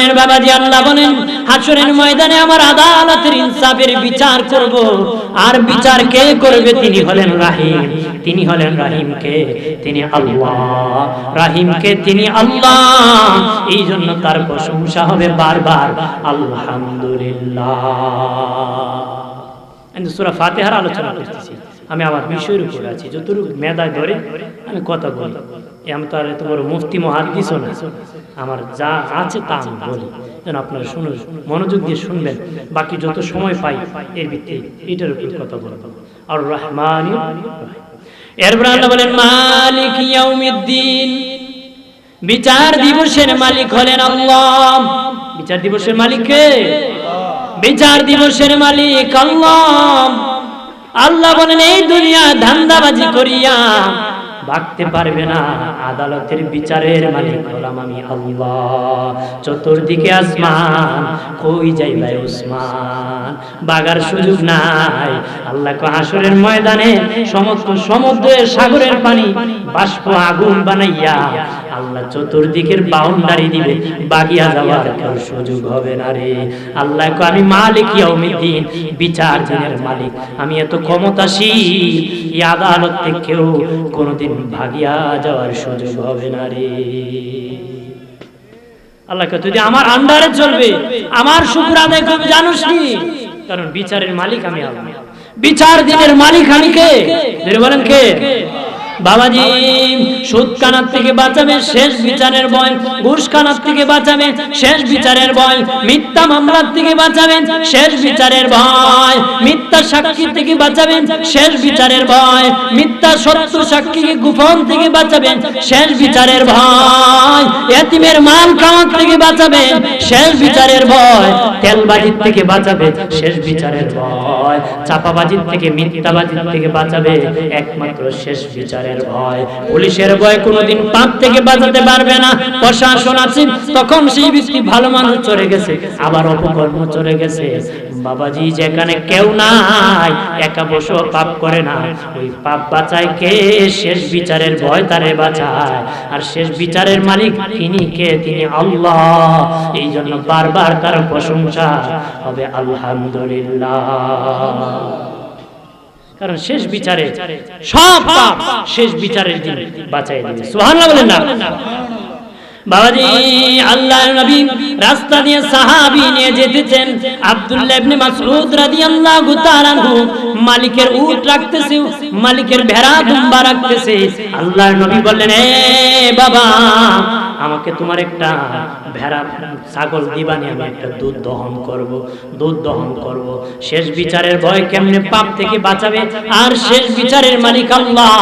প্রাণের বাবাজি আল্লাহ বলেন, হাসরের ময়দানে আমার আদালতের ইনসাফের বিচার করব। আর বিচার কে করবে? তিনি হলেন রাহিম। তিনি হলেন রাহিমকে তিনি আল্লাহ। রাহিমকে তিনি আল্লাহ। এই জন্য তার প্রশংসা হবে বারবার, আলহামদুলিল্লাহ। সুরা ফাতেহার আলোচনা করতেছি। আমি আমার বিষয়ের উপর আছি। যতটুকু মেধায় ধরে আমি কথা বলি। আমি তো আর এত বড় মুফতি, মহাদিসও না। আমার যা আছে তা আমি বলি। যেন আপনারা শুনুন, মনোযোগ দিয়ে শুনবেন। বাকি যত সময় পাই, এর ভিত্তিতে এটার উপর কথা বলব। আর রহমান এরপর আল্লাহ বলেন, মালিক ইয়াউমিদ্দিন। বিচার দিবসের মালিক হলেন আল্লাহ। বিচার দিবসের মালিক কে? বিচার দিবসের মালিক আল্লাহ। আল্লাহ বলেন, এই দুনিয়া ধান্দাবাজি করিয়া ভাগতে পারবে না। আদালতের বিচারের মালিক হলাম আমি আল্লাহ। চতুর্দিকে আসমান, কই যাই ভাই উসমান? বাগার সুযোগ নাই। আল্লাহ আসরের ময়দানে সমস্ত সমুদ্রের সাগরের পানি, বাষ্প আগুন বানাইয়া আল্লাহ চতুর্দিকের বাউন্ডারি দিবে। বাগিয়া যাওয়ার কেউ সুযোগ হবে না রে। আল্লাহ কো আমি মালিক ইয়াউমিদ্দিন, বিচার দিনের মালিক। আমি এত ক্ষমতাশীল, এই আদালত থেকে কেউ কোনোদিন ভাগিয়া যাওয়ার সুযোগ হবে না রে। আল্লাহকে যদি আমার আন্ডারে চলবে, আমার শুকুর আদায় করবে জানোস নি, কারণ বিচারের মালিক আমি আল্লাহ। বিচার দিনের মালিক আমি কে? বলেন কে? বাবাজি থেকে বাঁচাবে, শেষ বিচারের ভয়। ঘুষ কানার থেকে বাঁচাবে, শেষ বিচারের মিথ্যা মামলার থেকে বাঁচাবেন শেষ বিচারের ভয়। মিথ্যা সাক্ষী থেকে বাঁচাবেন শেষ বিচারের ভয়। মিথ্যা সত্য সাক্ষীকে থেকে বাঁচাবেন শেষ বিচারের ভয়। এতিমের মাল খাওয়ার থেকে বাঁচাবেন শেষ বিচারের ভয়। তেলবাজির থেকে বাঁচাবে, শেষ বিচারের ভয়। চাপাবাজির থেকে, মিথ্যাবাজির থেকে বাঁচাবে, একমাত্র শেষ বিচারের ভয় পুলিশের ভয় কোনোদিন পাপ থেকে বাঁচাতে পারবে না। প্রশাসন আছে, তখন সেই ব্যক্তি ভালো মানুষ চলে গেছে, আবার অপকর্ম চলে গেছে। বাবাজি, যেখানে কেউ নাই, একা বসে পাপ করে না। ওই পাপ বাঁচায় কে? শেষ বিচারের ভয় তারে বাঁচায়। আর শেষ বিচারের মালিক তিনি কে? তিনি আল্লাহ। এই জন্য বারবার তার প্রশংসা হবে, আলহামদুলিল্লাহ। কারণ শেষ বিচারে সব পাপ শেষ বিচারের দিন বাঁচাই দিবে সুবহানাল্লাহ বলেন না। বাবাজি আল্লাহ নবী রাস্তা দিয়ে সাহাবী নিয়ে যেতেছেন। আব্দুল্লাহ ইবনে মাসউদ রাদিয়াল্লাহু তাআলা আনহু মালিকের উট রাখতেছে মালিকের ভেড়া দুম্বা রাখতেছে। আল্লাহর নবী বললেন এ বাবা আমাকে তোমার একটা ভেড়া, ছাগল দিবানি আমি একটা দুধ দহন করব, দুধ দহন করব। শেষ বিচারের ভয় কেমনে পাপ থেকে বাঁচাবে? আর শেষ বিচারের মালিক আল্লাহ,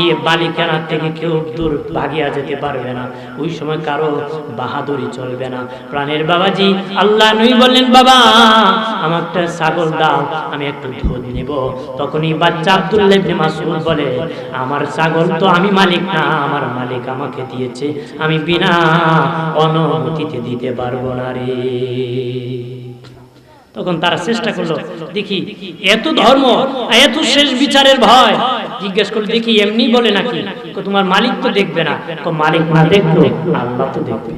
এই মালিকানা থেকে কেউ দূর ভাগিয়া যেতে পারবে না। ওই সময় কারও বাহাদুরি চলবে না। প্রাণের বাবাজি, আল্লাহ নই বললেন, বাবা, আমার একটা ছাগল দাও, আমি একটু দুধ নেব। তখনই বাচ্চা আব্দুল্লাহ ইবনে মাসউদ বলে, আমার ছাগল তো আমি মালিক না, আমার মালিক আমাকে দিয়েছে। আমি বিনা অনুমতিতে দিতে পারব না রে। তখন তারা চেষ্টা করল, দেখি, এত ধর্ম, এত শেষ বিচারের ভয়। জিজ্ঞেস করল, দেখি, এমনি বলে নাকি? তোমার মালিক তো দেখবে না। মালিক না দেখল আল্লাহ তো দেখবে।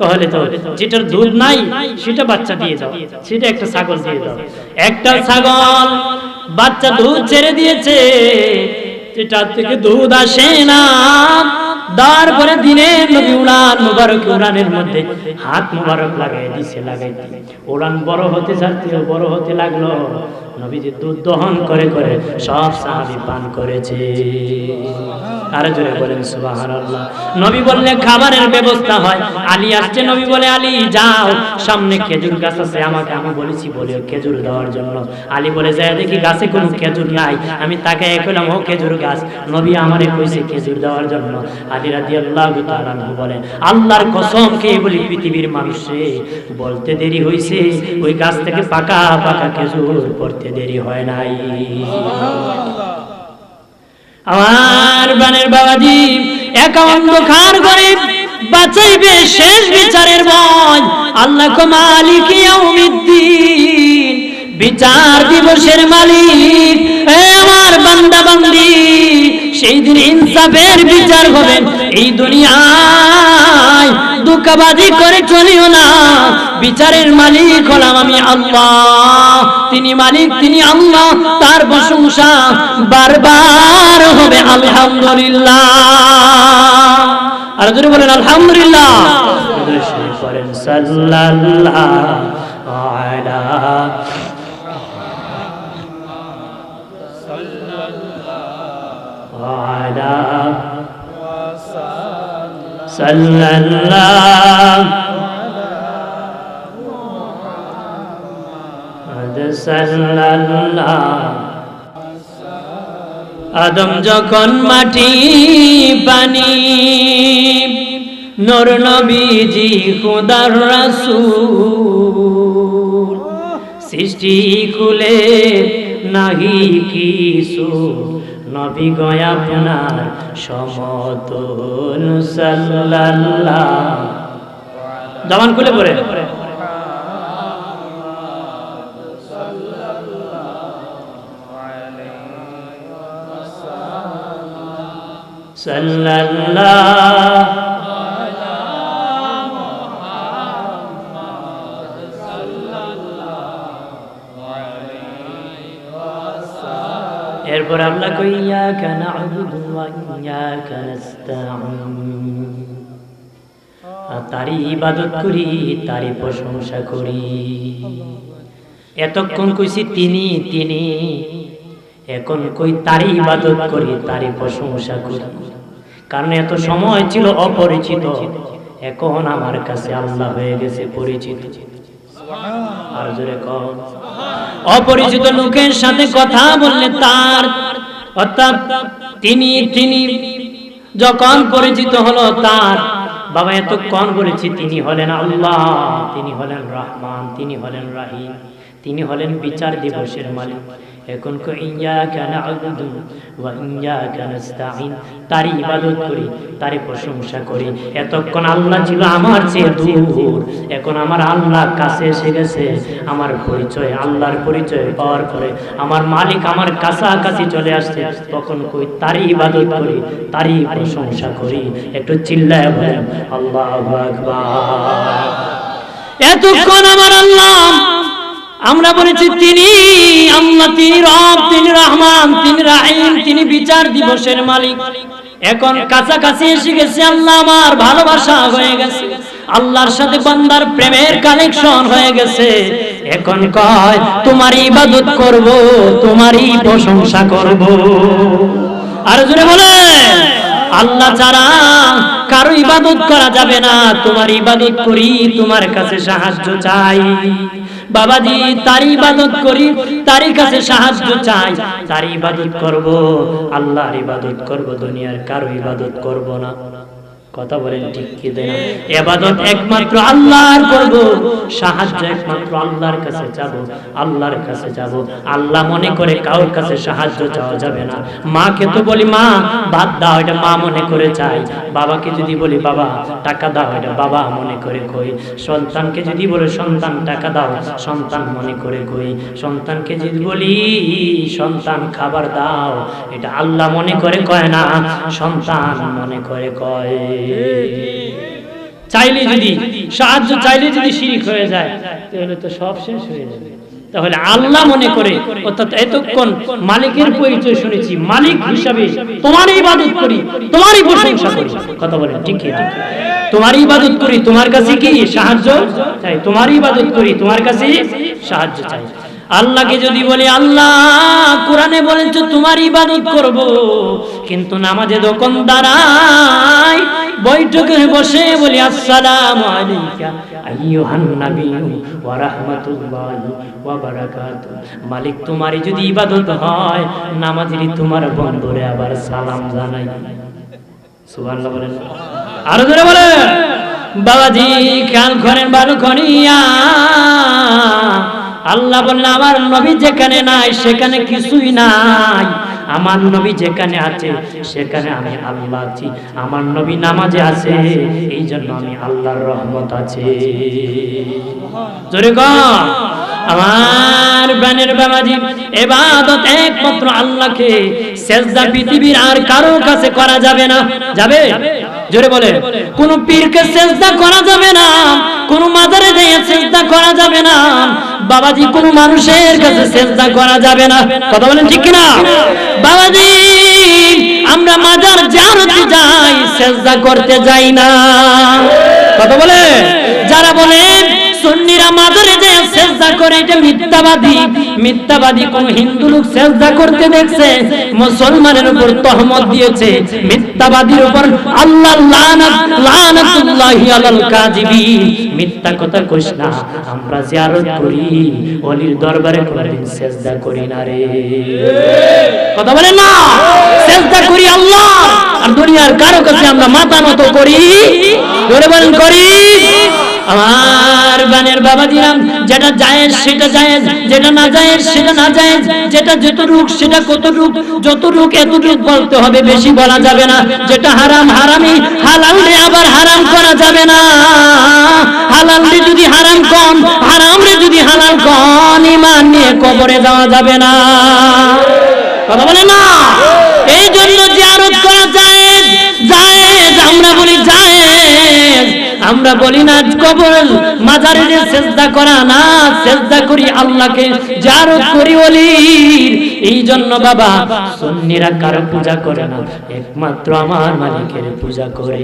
কহলে তো, যেটার দুধ নাই, সেটা বাচ্চা দিয়ে দাও। সেটা একটা ছাগল দিয়ে দাও। একটা ছাগল বাচ্চা দুধ ছেড়ে দিয়েছে যেটা থেকে দুধ আসে না। তারপরে দিনের নবী উড়ান, মুবারক উড়ানের মধ্যে হাত মুবারক লাগাই দিছে, লাগাই উড়ান বড় হতে যাচ্ছে বড় হতে লাগল। নবীজি দুধ দহন করে করে সব সাহাবি পান করেছে। আরে জোরে বলেন, সুবহানাল্লাহ। নবী বললে খাবারের ব্যবস্থা হয়। আলী আসছে, নবী বলে, আলী, যাও। সামনে খেজুর গাছ আছে, আমাকে আমি বলেছি বলে খেজুর দেওয়ার জন্য। আলী বলে যায় দেখি গাছে কোনো খেজুর নাই, আমি তাকে কইলাম ও খেজুর গাছ, নবী আমারে কইছে খেজুর দেওয়ার জন্য। আলী রাদিয়াল্লাহু তাআলা বলেন আল্লাহর কসম খেয়ে বলি পৃথিবীর মানুষে বলতে দেরি হইছে, ওই গাছ থেকে পাকা পাকা খেজুর পড়তে দেরি হয় নাই। আমার বানের বাবাজি একা অন্ধকার করে বাঁচাইবে শেষ বিচারের বল আল্লাহ কো মালিক ইয়াউমিদ্দিন বিচার দিবসের মালিক। এ আমার বান্দা বান্দি সেই দিন ইনসাফের বিচার হবে এই দুনিয়ায় দুঃখ ধোকাবাজি করে চলিও না বিচারের মালিক হলাম আমি আল্লাহ তিনি মালিক তিনি আল্লাহ তার প্রশংসা বারবার হবে আলহামদুলিল্লাহ আর যদি বলেন আলহামদুলিল্লাহ করেন সাল্লাল্লাহু আলা وعلى صلى الله قد صلى الله আদম যখন মাটি পানি নর নবীজি খুদার রাসূল সৃষ্টি কুলে নাহি কিছু নবী গয়া আপনার সমতল সাল্লাল্লাহ। জবান খুলে পড়ে। সাল্লাল্লাহ। এরপর আল্লাহ কইয়া কেন তারই ইবাদত করি, তারই প্রশংসা করি। এতক্ষণ কইছি তিনি তিনি। এখন কই তারই ইবাদত করি, তারই প্রশংসা করি। কারণ এত সময় ছিল অপরিচিত। এখন আমার কাছে আল্লাহ হয়ে গেছে পরিচিত। আর জোরে কম অপরিচিত লোকের সাথে কথা বললে তার অর্থাৎ তিনি তিনি যখন পরিচিত হলো তার, বাবা এত এতক্ষণ বলেছি তিনি হলেন আল্লাহ, তিনি হলেন রহমান, তিনি হলেন রাহিম, তিনি হলেন বিচার দিবসের মালিক। এখন ইবাদত করি প্রশংসা করি। এতক্ষণ আল্লাহ ছিল আমার চেয়ে দূর। এখন আমার আল্লাহ কাছে এসে গেছে। আমার পরিচয়, আল্লাহর পরিচয় পাওয়ার পরে আমার মালিক আমার কাছাকাছি চলে আসছে। তখন কই, তারই ইবাদত করি, তারই প্রশংসা করি। একটু চিল্লায় বলেন, আল্লাহ এতক্ষণ আমার আল্লাহ আমরা বলেছি, তিনি আল্লাহ, তিনি রব, তিনি রহমান, তিনি রাহিম, তিনি বিচার দিবসের মালিক। এখন কাছাকাছি এসে গেছে, আল্লাহ আমার ভালোবাসা হয়ে গেছে। আল্লাহর সাথে বান্দার প্রেমের কানেকশন হয়ে গেছে। এখন কয়, তোমার ইবাদত করব, তোমারই প্রশংসা করব। আর জোরে বলে আল্লাহ ছাড়া কারও ইবাদত করা যাবে না। তোমার ইবাদত করি, তোমার কাছে সাহায্য চাই। বাবাজি তার ইবাদত করি, তারই কাছে সাহায্য চাই। তার ইবাদত করব, আল্লাহর ইবাদত করব, দুনিয়ার কারও ইবাদত করব না। কথা বলেন ঠিক কি দেন এবাদত একমাত্র আল্লাহর করব, সাহায্য একমাত্র আল্লাহর কাছে যাব, আল্লাহর কাছে যাব। আল্লাহ মনে করে কারোর কাছে সাহায্য চাওয়া যাবে না। মাকে তো বলি, মা বাদ দাও। এটা মা মনে করে চাই বাবাকে যদি বলি, বাবা, টাকা দাও। এটা বাবা মনে করে কই। সন্তানকে যদি বলে, সন্তান, টাকা দাও। সন্তান মনে করে কই। সন্তানকে যদি বলি, সন্তান, খাবার দাও। এটা আল্লাহ মনে করে কয় না, সন্তান মনে করে কয়। চাইলে যদি, সাহায্য চাইলে যদি শিরিক হয়ে যায়, তাহলে তো সব শেষ হয়ে যাবে। তাহলে আল্লাহ মনে করে, অর্থাৎ এতক্ষণ মালিকের পরিচয় শুনেছি, মালিক হিসাবে তোমার ইবাদত করি, তোমারই প্রশংসা করি। কথা বলেন, ঠিক ঠিক তোমার ইবাদত করি, তোমার কাছে কি সাহায্য চাই? তোমার ইবাদত করি, তোমার কাছে সাহায্য চাই। আল্লাহকে যদি বলি, আল্লাহ, কোরআনে বলেছ তোমার ইবাদত করব, কিন্তু নামাজে যখন দাঁড়াই, বৈঠকে বসে বলি, আসসালামু মালিক, তোমারই যদি ইবাদত হয়, নামাজেরই তোমার বন্ধরে আবার সালাম জানাই। আরও জোরে বলেন। বাবাজি, খেয়াল করেন ভালো করিয়া আল্লাহ বললেন আমার নবী যেখানে নাই, সেখানে কিছুই নাই। আমার নবী যেখানে আছে, সেখানে আমি আল্লাহ আছি। আমার নবী নামাজে আছে এই জন্য আমি আল্লাহর রহমত আছে। আমার বানের বাবাজি, এবাদত একমাত্র আল্লাহকে, সেজদা পৃথিবীর আর কারও কাছে করা যাবে না। যাবে? জোরে বলে কোন পীরকে সেজদা করা যাবে না, কোন মাজারে যেয়ে সেজদা করা যাবে না। বাবাজি, কোন মানুষের কাছে সেজদা করা যাবে না। কথা বলেন ঠিক কিনা? বাবাজি, আমরা মাজার জিয়ারতে যাই, সেজদা করতে যাই না। কথা বলে যারা বলে সুন্নিরা যে সেজদা করে মিথ্যাবাদী। মিথ্যাবাদী কোন হিন্দু লোক সেজদা করতে দেখছে, মুসলমানের উপর তহমত দিয়েছে। মিথ্যাবাদীর উপর আল্লাহ লানাত লানাতুল্লাহি আলাল মিথ্যা কথা কইস না, আমরা জিয়ারত করি দরবারে কোনদিন সেজদা করি না রে। কথা না? সেজদা করি আল্লাহ, আর দুনিয়ার কারও কাছে আমরা মাথা করি, জোরে বলেন করি। আমার বানের বাবা দিলাম, যেটা জায়েজ সেটা জায়েজ, যেটা না জায়েজ সেটা না জায়েজ, যেটা যতটুক সেটা কতটুক, যতটুক এতটুক বলতে হবে, বেশি বলা যাবে না। যেটা হারাম, হারামি হালাল আবার হারাম করা যাবে না। হালাল যদি হারাম কম হারাম রে যদি হালাল কম ইমান নিয়ে কবরে যাওয়া যাবে না। কথা বলে না? এই জন্য জিয়ারত করা যায় জায়েজ, আমরা বলি জায়েজ। আমরা বলি না কবর মাজারে যে সেজদা করা না, সেজদা করি আল্লাহকে জিয়ারত করি বলি এই জন্য বাবা, সুন্নিরা কারও পূজা করে না, একমাত্র আমার মালিকের পূজা করে।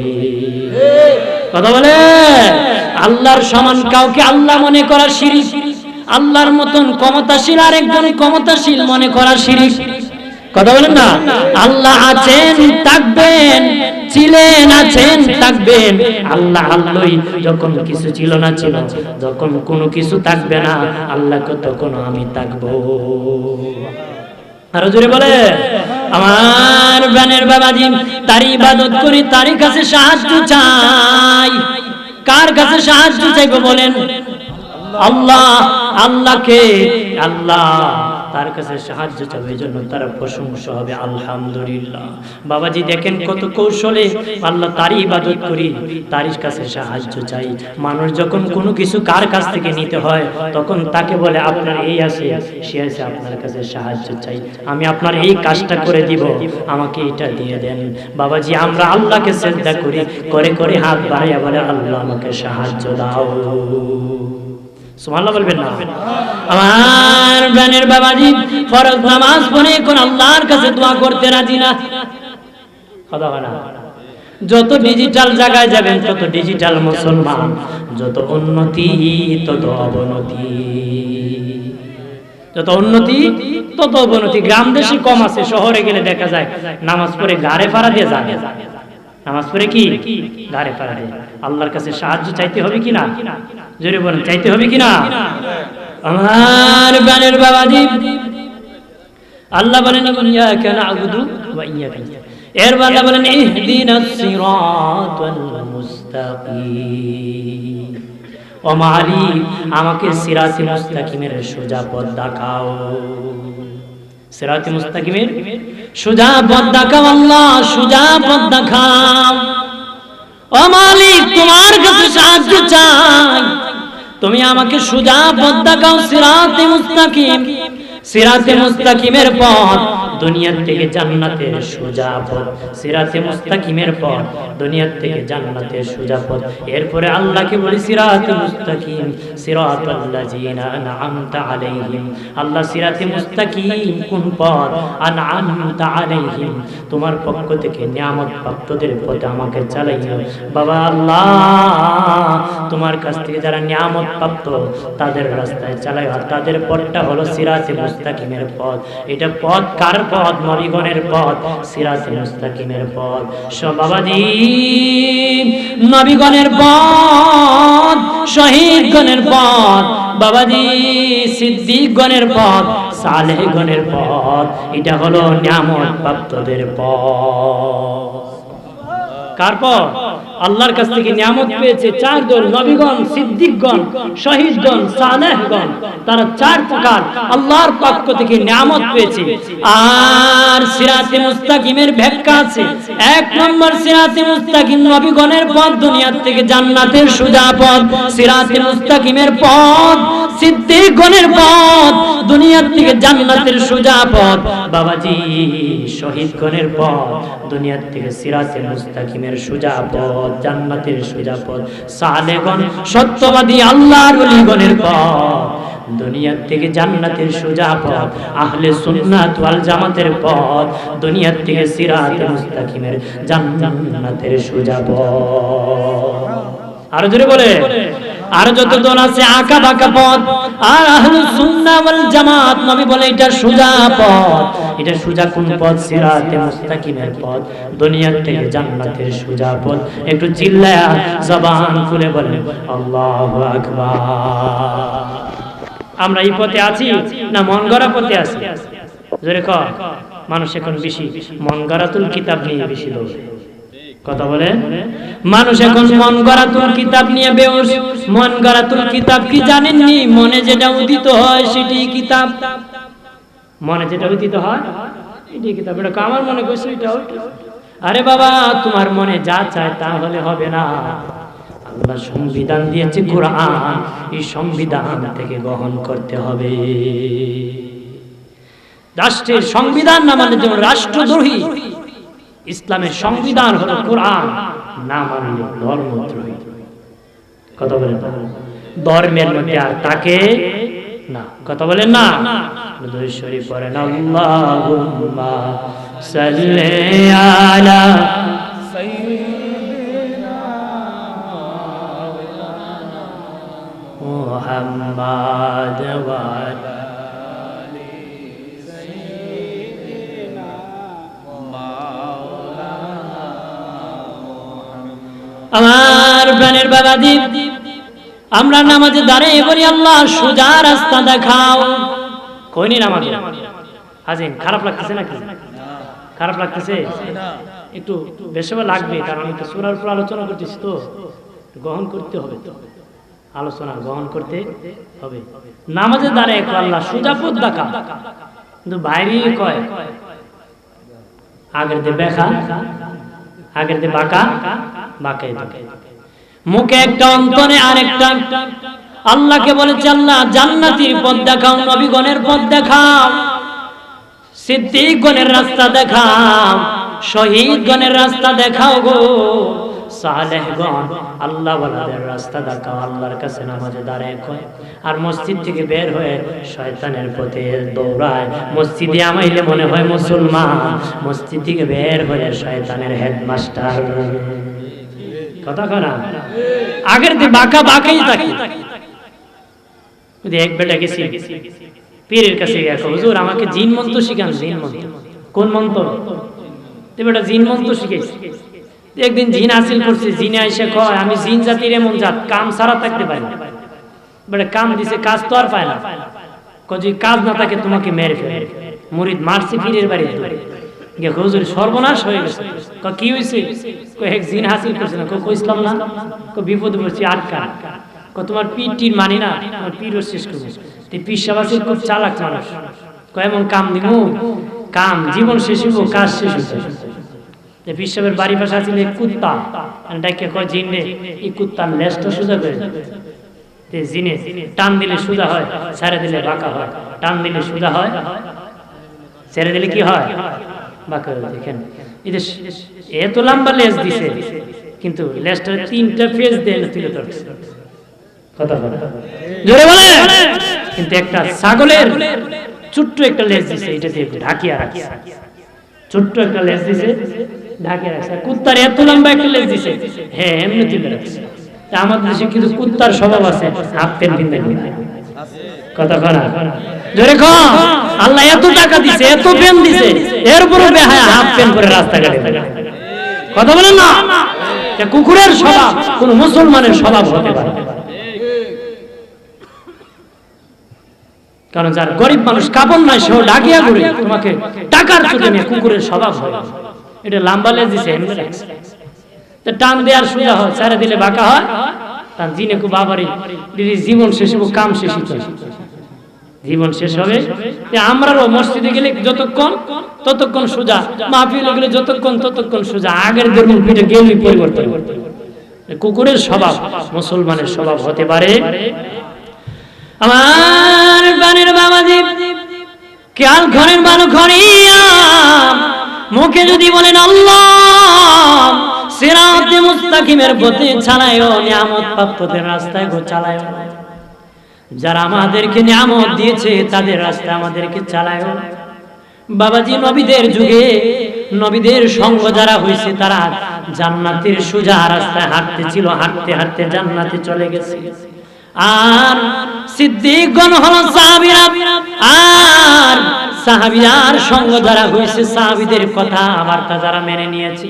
কথা বলে? আল্লাহর সমান কাউকে আল্লাহ মনে করা শিরিক। আল্লাহর মতন ক্ষমতাশীল আর একজন ক্ষমতাশীল মনে করা শিরিক। কথা বলেন না? আল্লাহ আছেন, থাকবেন, ছিলেন, আছেন, থাকবেন। আল্লাহ আল্লাহই যখন কিছু ছিল না ছিল, যখন কোনো কিছু থাকবে না, আল্লাহকে তখন আমি থাকব। আরও জোরে বলে, আমার বানের বাবাজি, তার ইবাদত করি, তারই কাছে সাহায্য চাই। কার কাছে সাহায্য চাইব বলেন? আল্লাহ, আল্লাহকে, আল্লাহ। তার কাছে সাহায্য চাবে জন্য তার প্রশংসা হবে, আলহামদুলিল্লাহ। বাবাজি দেখেন কত কৌশলে আল্লাহ তারই ইবাদত করি তারই কাছে সাহায্য চাই। মানুষ যখন কোনো কিছু কার কাছ থেকে নিতে হয়, তখন তাকে বলে, আপনার এই আছে, সে আছে, আপনার কাছে সাহায্য চাই। আমি আপনার এই কাজটা করে দিব, আমাকে এটা দিয়ে দেন। বাবাজি, আমরা আল্লাহকে শ্রদ্ধা করি, করে করে হাত বাড়াইয়া বলে, আল্লাহ আমাকে সাহায্য দাও। আমার প্রাণের বাবাজি ফরজ নামাজ পড়ে কোন আল্লাহর কাছে দোয়া করতে রাজি না। যত ডিজিটাল জায়গায় যাবেন, তত ডিজিটাল মুসলমান, যত উন্নতি, তত অবনতি। যত উন্নতি, তত অবনতি। গ্রাম দেশে কম আছে, শহরে গেলে দেখা যায়, নামাজ পড়ে গাড়ে ফাড়া দিয়ে যায় নামাজ পড়ে কি? গাড়ে ফাড়া দিয়ে। আল্লাহর কাছে সাহায্য চাইতে হবে কি না? জোরে বলেন, চাইতে হবে কি না আমার বানের বাবাজি আল্লাহ বলেন ইয়াকা না'বুদু ওয়া ইয়াকা এর আল্লাহ বলেন ইহদিনাস সিরাতাল মুস্তাকিম। ও মালিক, আমাকে সিরাতে মুস্তাকিমের সোজা পথ দেখাও। সিরাতে মুস্তাকিমের সোজা পথ দেখাও, আল্লাহ, সোজা পথ দেখাও। ও মালিক, তোমার কাছে সাহায্য চাই। তুমি আমাকে সুজা পদ্মা কাউ সিরাতে মুস্তাকিম। সিরাতে মুস্তাকিমের পথ দুনিয়ার থেকে জান্নাতের সোজা পথ। সিরাতে মুস্তাকিমের পথ, দুনিয়ার থেকে জান্নাতের সোজা পথ। এরপরে আল্লাহকে বলি, সিরাতে মুস্তাকিম, সিরাতাল্লাযিনা আনআমতা আলাইহিম। আল্লাহ, সিরাতে মুস্তাকিম কোন পথ? আনআমতা আলাইহিম। তোমার পক্ষ থেকে নিয়ামত প্রাপ্তদের পথে আমাকে চালাইও। বাবা আল্লাহ, তোমার কাছ থেকে যারা নিয়ামত প্রাপ্ত, তাদের রাস্তায় চালাইও। আর তাদের পথটা হলো সিরাতে মুস্তাকিমের পথ। এটা পথ কার পথ, নবীগণের পথ সিরাতে মুস্তাকিমের পথ। সব বাবাজি, নবীগণের পথ, শহীদগণের পথ, বাবাজি পথ পথ। এটা হলো নিয়ামত প্রাপ্তদের পথ। কার পর আল্লাহর কাছ থেকে নিয়ামত পেয়েছে চার দল নবীগণ, সিদ্দিকগণ, শহীদগণ, সালেহগণ। তারা চার প্রকার আল্লাহর পক্ষ থেকে নিয়ামত পেয়েছে। আর সিরাতে মুস্তাকিমের ব্যাখ্যা আছে। এক নম্বর সিরাতে মুস্তাকিম নবীগণের পথ দুনিয়ার থেকে জান্নাতের সুজা পথ। সিরাতে মুস্তাকিমের পথ সিদ্দিকগণের পথ, দুনিয়ার থেকে জান্নাতের সোজা পথ। বাবাজি, শহীদগণের পথ, দুনিয়ার থেকে সিরাতে মুস্তাকিমের সোজা পথ, জান্নাতের সোজা পথ। সালেগণ সত্যবাদী আল্লাহর ওলিগণের পথ, দুনিয়ার থেকে জান্নাতের সোজা পথ। আহলে সুন্নাত ওয়াল জামাতের পথ, দুনিয়ার থেকে সিরাতে মুস্তাকিমের জান্নাতের সোজা পথ। আরও জোরে বলে। আর যত দল আছে আঁকা বাঁকা পথ, আর জামাত, নবী বলে এটা সোজা পথ। এটা সোজা কোন পথ? সিরাতে মুস্তাকিমের পথ। দুনিয়ার থেকে জান্নাতের সোজা পথ। একটু চিল্লায়া জবান খুলে বলেন, আল্লাহু আকবার। আমরা এই পথে আছি না মন গড়া পথে আছি? জোরে কর মানুষ এখন বেশি মন গড়াতুল কিতাব নিয়ে বেশি দৌড়ে। কথা বলে? মানুষ এখন মন গড়াতুল কিতাব নিয়ে বেউস। মন গড়াতুল কিতাব কি জানেননি? মনে যেটা উদিত হয় সেটি কিতাব। মনে যেটা উদিত হয় এটি কিতাব। এটা আমার মনে করছে এটা আরে বাবা, তোমার মনে যা চায় তা হলে হবে না। আল্লাহ সংবিধান দিয়েছে কোরআন। এই সংবিধান থেকে গ্রহণ করতে হবে। রাষ্ট্রের সংবিধান না মানে যেমন রাষ্ট্রদ্রোহী। ইসলামের সংবিধান হলো কোরআন, না মানলে ধর্মদ্রোহী কথা বলেন না? ধর্মের মধ্যে আর তাকে না। কথা বলেন না। শরীফ পড়েন আল্লাহুম্মা সাল্লি আলা আমার প্রাণের বাবা দ্বীপ আমরা নামাজে দাঁড়িয়ে বলি, আল্লাহ, সোজা রাস্তা দেখাও। কইনি নামাজ? হাজিন খারাপ লাগতেছে নাকি? খারাপ লাগতেছে? একটু বেশি লাগবে, কারণ আমি তো সুরার উপর আলোচনা করতেছি তো। গ্রহণ করতে হবে তো। আলোচনা গ্রহণ করতে হবে। নামাজে দাঁড়িয়ে আল্লাহ, সোজা পথ দেখা। কিন্তু বাইরে কয়, আগের দিয়ে বেখা, আগের দিয়ে বাঁকা মুখে একটা অন্তরে আরেকটা। আল্লাহকে বলেছে আল্লাহ জান্নাতির পথ দেখাও, নবীগণের পথ দেখাও। সিদ্দিকগণের রাস্তা দেখাও, শহীদগণের রাস্তা দেখাও গো। সালেহগণ, আল্লাহ রাস্তা দেখাও, আল্লাহর দাঁড়ায় আর মসজিদ থেকে বের হয়ে শয়তানের দৌড়ায়। মসজিদে আমাইলে মনে হয় মুসলমান। মসজিদ থেকে বের হয়ে শয়তানের হেডমাস্টার। কথা আগের দিয়ে বাঁকা বাঁকাই থাকি। এক বেটা গেছি পীরের কাছে গেছে হুজুর আমাকে জিন মন্ত্র শিখান জিন মন্ত্র। কোন মন্ত্র? বেটা জিন মন্ত্র শিখেছি একদিন জিন হাসিল করছে জিনে আইসে কয় আমি জিন জাতির এমন জাত কাম সারা থাকতে পারি না। বেটা কাম দিছে কাজ তো আর পায় না। যদি কাজ না থাকে তোমাকে মেরে ফেলে মুরিদ মারছে পীরের বাড়ি হুজুর সর্বনাশ হয়ে গেছে। কি হয়েছে এক জিন হাসিল করছে না। কয় কইসলাম না? কয়, বিপদে পড়ছি আটকা তোমার মানি না? তোমার শেষ করব। পীর সাবাসির খুব চালাক মানুষ। এমন কাম দিব কাম, জীবন শেষ হইব, কাজ শেষ হইব। যে পিসাবের বাড়ি পাশে আছিল এক কুত্তা। ডাকে কয়, জিন এই কুত্তার লেজটা সোজা জিনে, টান দিলে সোজা হয়, ছেড়ে দিলে বাঁকা হয়। টান দিলে সোজা হয়, ছেড়ে দিলে কি হয়? দেখেন এত লম্বা লেজ দিছে, কিন্তু তিনটা ফেজ তুলে ধরছে। কথা জোরে কিন্তু একটা ছাগলের ছোট্ট একটা লেজ দিছে, এটা দিয়ে ঢাকিয়া রাখছে। ছোট্ট একটা লেজ দিছে, ঢাকিয়া রাখছে। কুত্তার এত লম্বা একটা লেজ দিছে হ্যাঁ এমনি তুলে রাখছে আমাদের দেশে কিন্তু কুত্তার স্বভাব আছে, হাফ ঘুরে। কথা করা জোরে আল্লাহ এত টাকা দিছে, এত পেন দিছে বেহায়া, হাফ করে থাকে। কথা বলেন না? কুকুরের স্বভাব, কোন মুসলমানের স্বভাব হতে পারে। কারণ যার গরিব মানুষ কাপড় নাই, সেও ডাকিয়া ঘুরে তোমাকে টাকার চোখে নিয়ে কুকুরের স্বভাব হয়। এটা লাম্বা লেজ দিছে টান দেওয়ার সোজা হয়, ছেড়ে দিলে বাঁকা হয়। তার জিনে কু বাবারি দিদি জীবন শেষ কাম শেষ জীবন শেষ হবে। আমরাও মসজিদে গেলে যতক্ষণ, ততক্ষণ সোজা, মাহফিলে গেলে যতক্ষণ, ততক্ষণ সোজা। আগের ধর্ম পিঠে গেলেই পরিবর্তন কুকুরের স্বভাব, মুসলমানের স্বভাব হতে পারে। আমার বানের বাবাজি, খেয়াল ঘরের বানো ঘরিয়া মুখে যদি বলেন আল্লাহ, সিরাতে মুস্তাকিমের পথে চালায়ও, নিয়ামত প্রাপ্তদের রাস্তায় গো চালায়ও। যারা আমাদেরকে নিয়ামত দিয়েছে, তাদের রাস্তায় আমাদেরকে চালায়ও। বাবাজি, নবীদের যুগে, নবীদের সঙ্গ যারা হয়েছে, তারা জান্নাতের সোজা রাস্তায় হাঁটতে ছিল, হাঁটতে হাঁটতে জান্নাতে চলে গেছে। আর সিদ্দিকগণ হলো সাহাবীরা, আর সাহাবীরার সঙ্গ যারা হয়েছে, সাহাবীদের কথা বার্তা যারা মেনে নিয়েছে,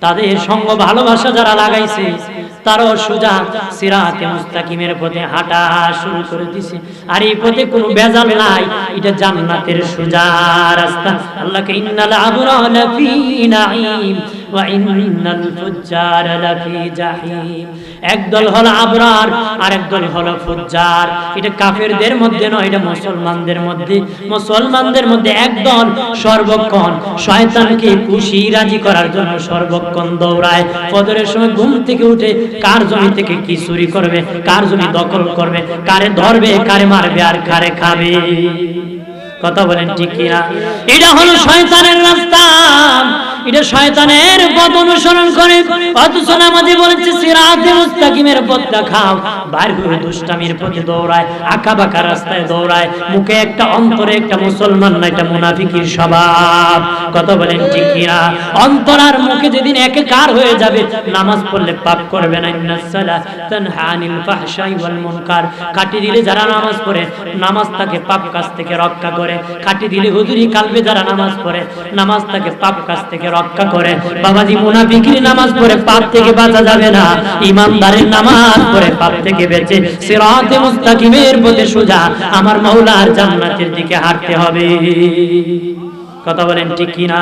তাদের সঙ্গ ভালোবাসা যারা লাগাইছে তারও সোজা সিরাতে মুস্তাকিমের পথে হাঁটা শুরু করে দিছে। আর এই পথে কোনো বেজাল নাই, এটা জান্নাতের সোজা রাস্তা। আল্লাহকে ইন্নাল আবরা লাফি নাঈম ওয়া ইন্নাল ফুজ্জার লাফি জাহিম। একদল হলো আবরার আর একদল হলো ফুজ্জার। এটা কাফেরদের মধ্যে নয়, এটা মুসলমানদের মধ্যে। মুসলমানদের মধ্যে একদল সর্বক্ষণ। শয়তানকে খুশি রাজি করার জন্য সর্বক্ষণ দৌড়ায়। ফজরের সময় ঘুম থেকে উঠে কার জমি থেকে কি চুরি করবে, কার জমি দখল করবে, কারে ধরবে, কারে মারবে আর কারে খাবে? কথা বলেন ঠিক কিনা? এটা হলো শয়তানের রাস্তা। এটা শয়তানের পথ অনুসরণ করে। অথচ নামাজে বলেছে সিরাতে মুস্তাকিমের পথটা খাও বাইর হয়ে দুষ্টামির পথে দৌড়ায় আঁকা বাঁকা রাস্তায় দৌড়ায়। মুখে একটা অন্তরে একটা মুসলমান না, এটা মুনাফিকির স্বভাব। কথা বলেন ঠিক কিনা অন্তর আর মুখে যেদিন একাকার হয়ে যাবে, নামাজ পড়লে পাপ করবে না। ইন্নাস সালাহ তানহা আনিল ফাহশাই ওয়াল মুনকার। কাটি দিলে যারা নামাজ পড়ে, নামাজ তাকে পাপ কাজ থেকে রক্ষা করে। কাটি দিলে হুজুরি কালবে যারা নামাজ পড়ে, নামাজ তাকে পাপ কাজ থেকে রক্ষা করে। বাবাজি মুনাফিকির নামাজ পড়ে পাপ থেকে বাঁচা যাবে না। ইমানদারের নামাজ পড়ে পাপ থেকে বেঁচে সিরাতে মুস্তাকিমের পথে সোজা আমার মাওলার জান্নাতের দিকে হাঁটতে হবে। কথা বলেন ঠিক কিনা?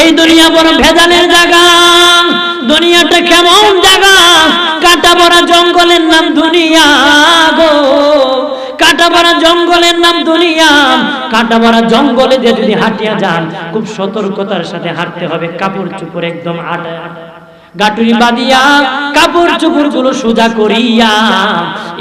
এই দুনিয়া বড় ভেজালের জায়গা। দুনিয়াটা কেমন জায়গা? কাটা ভরা জঙ্গলের নাম দুনিয়া গো। কাটা ভরা জঙ্গলের নাম দুনিয়া। কাটা ভরা জঙ্গলে যে যদি হাঁটিয়া যান, খুব সতর্কতার সাথে হাঁটতে হবে। কাপড় চুপড় একদম আটা আটা গাটুরি বাঁধিয়া কাপড় চোপড়গুলো সোজা করিয়া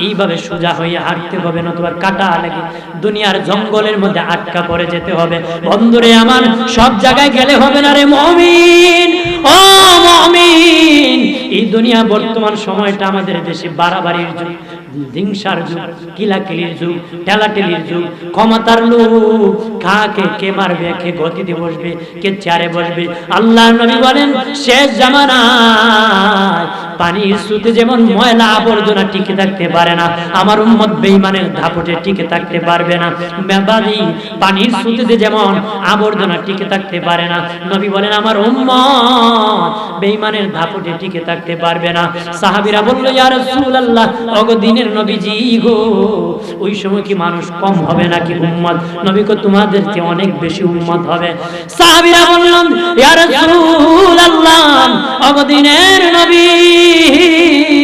এইভাবে সোজা হইয়া হাঁটতে হবে, নতুবা কাটা লাগে দুনিয়ার জঙ্গলের মধ্যে আটকা পড়ে যেতে হবে। বন্ধুরে আমার, সব জায়গায় গেলে হবে না রে মমিন। ও মমিন, এই দুনিয়া বর্তমান সময়টা আমাদের দেশে বাড়াবাড়ির যুগ, হিংসার যুগ, কিলাকিলির যুগ, ঠেলাঠেলির যুগ, ক্ষমতার লোক কাকে কে মারবে, কে গতিতে বসবে, কে চেয়ারে বসবে। আল্লাহ নবী বলেন, শেষ জামানায় পানির স্রোতে যেমন ময়লা আবর্জনা টিকে থাকতে পারে না, আমার ধাপটে টিকে থাকতে পারবে না। পানির যেমন আবর্জনা টিকে থাকতে পারে না, নবী বলেন, আমার ধাপটে টিকে থাকতে পারবে না। নবীজি গো, ওই সময় কি মানুষ কম হবে নাকি উম্মত? নবী কো অনেক বেশি উম্মত হবে। দিনের নবী।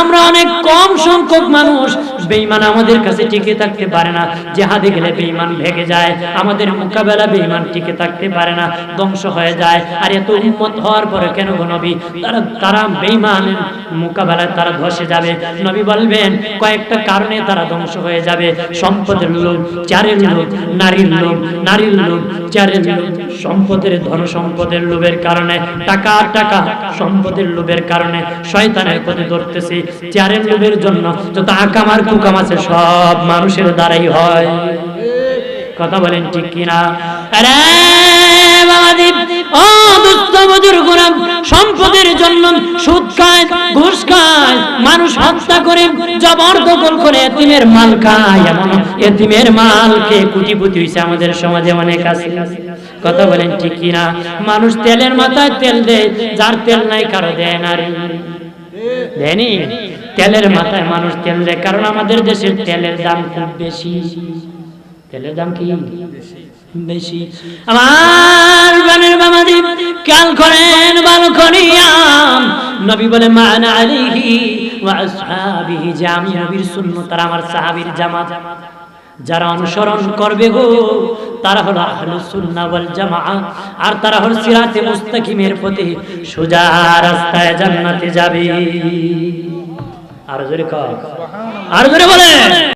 আমরা অনেক কম সংখ্যক মানুষ, বেঈমান আমাদের কাছে টিকে থাকতে পারে না। জেহাদে গেলে বেঈমান ভেগে যায়, আমাদের মোকাবেলা বেঈমান টিকে থাকতে পারে না, ধ্বংস হয়ে যায়। আর এত উন্মত হওয়ার পরে কেন গো নবী? তারা তারা বেঈমানের মোকাবেলায় তারা ধসে যাবে। নবী বলবেন, কয়েকটা কারণে তারা ধ্বংস হয়ে যাবে। সম্পদের লোভ, চারের লোভ, নারীর লোভ নারীর লোভ, চারের লোভ, সম্পদের ধন সম্পদের লোভের কারণে, টাকা টাকা সম্পদের লোভের কারণে, শয়তানের পথে ধরতেছে। চারের লোভের জন্য যত আকামার কুকাম আছে, সব মানুষের দ্বারাই হয়। কথা বলেন ঠিক কিনা? আরে সম্পদের জন্য সুদ খায়, ঘুষ খায়, মানুষ হত্যা করে করে এতিমের মাল খায়। এমন এতিমের কুটিপুটি হইছে আমাদের সমাজে অনেক আছে। কথা বলেন ঠিক কিনা? মানুষ তেলের মাথায় তেল দেয়, যার তেল নাই কারও দেয় না রে। দেয়নি তেলের মাথায় মানুষ তেল দেয়, কারণ আমাদের দেশের তেলের দাম খুব বেশি। তেলের দাম কি? বেশি। আমার বানের বামাদি খেয়াল করেন ভালো নবী বলে, মানা আলিহি ওয়া আসহাবিহি যে আমি নবীর সুন্নত আর আমার সাহাবীর জামাত। যারা অনুসরণ করবে গো তারা হলো আহলুস সুন্নাহ ওয়াল জামাআত আর তারা হলো সিরাতে মুস্তাকিমের পথে সোজা রাস্তায় জান্নাতে যাবে। আর জোরে কর আর জোরে বলে